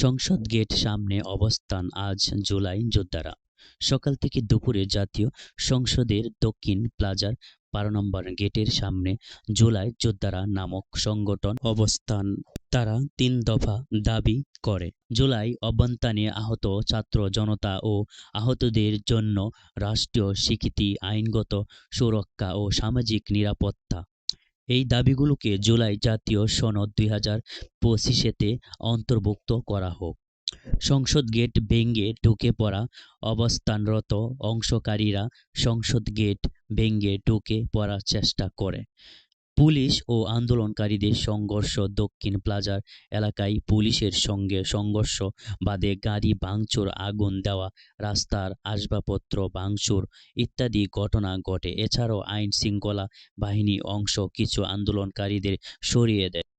সংসদ গেট সামনে অবস্থান আজ জুলাই যোদ্ধারা। সকাল থেকে দুপুরে জাতীয় সংসদের দক্ষিণ প্লাজার বারো নম্বর গেটের সামনে জুলাই যোদ্ধারা নামক সংগঠন অবস্থান তারা তিন দফা দাবি করে। জুলাই অভ্যন্তরে আহত ছাত্র জনতা ও আহতদের জন্য রাষ্ট্রীয় স্বীকৃতি, আইনগত সুরক্ষা ও সামাজিক নিরাপত্তা এই দাবিগুলোকে জুলাই জাতীয় সনদ দুই হাজার পঁচিশেতে অন্তর্ভুক্ত করা হোক। সংসদ গেট ভেঙ্গে ঢুকে পড়া অবস্থানরত অংশকারীরা সংসদ গেট ভেঙ্গে ঢুকে পড়ার চেষ্টা করে। পুলিশ ও আন্দোলনকারীদের সংঘর্ষ দক্ষিণ প্লাজার এলাকায় পুলিশের সঙ্গে সংঘর্ষ বাদে গাড়ি ভাঙচুর, আগুন দেওয়া, রাস্তার আসবাবপত্র ভাঙচুর ইত্যাদি ঘটনা ঘটে। এছাড়াও আইন শৃঙ্খলা বাহিনী অংশ কিছু আন্দোলনকারীদের সরিয়ে দেয়।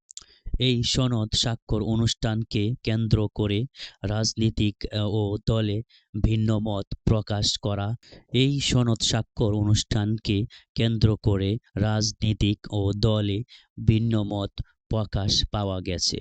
এই সনদ স্বাক্ষর অনুষ্ঠানকে কেন্দ্র করে রাজনীতিক ও দলে ভিন্নমত প্রকাশ করা। এই সনদ স্বাক্ষর অনুষ্ঠানকে কেন্দ্র করে রাজনীতিক ও দলে ভিন্নমত প্রকাশ পাওয়া গেছে।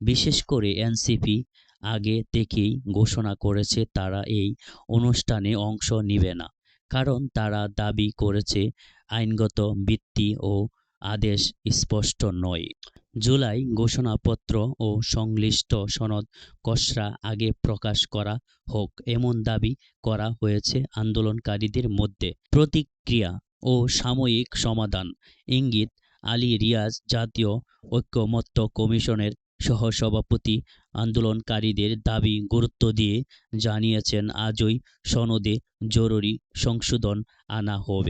বিশেষ করে এনসিপি আগে থেকেই ঘোষণা করেছে তারা এই অনুষ্ঠানে অংশ নেবে না, কারণ তারা দাবি করেছে আইনগত ভিত্তি ও আদেশ স্পষ্ট নয়। জুলাই ঘোষণাপত্র ও সংশ্লিষ্ট সনদ খসড়া আগে প্রকাশ করা হোক এমন দাবি করা হয়েছে আন্দোলনকারীদের মধ্যে। প্রতিক্রিয়া ও সাময়িক সমাধান। ইঙ্গিত, আলী রিয়াজ জাতীয় ঐক্যমত্য কমিশনের সহসভাপতি আন্দোলনকারীদের দাবি গুরুত্ব দিয়ে জানিয়েছেন, আজই সনদে জরুরি সংশোধন আনা হবে।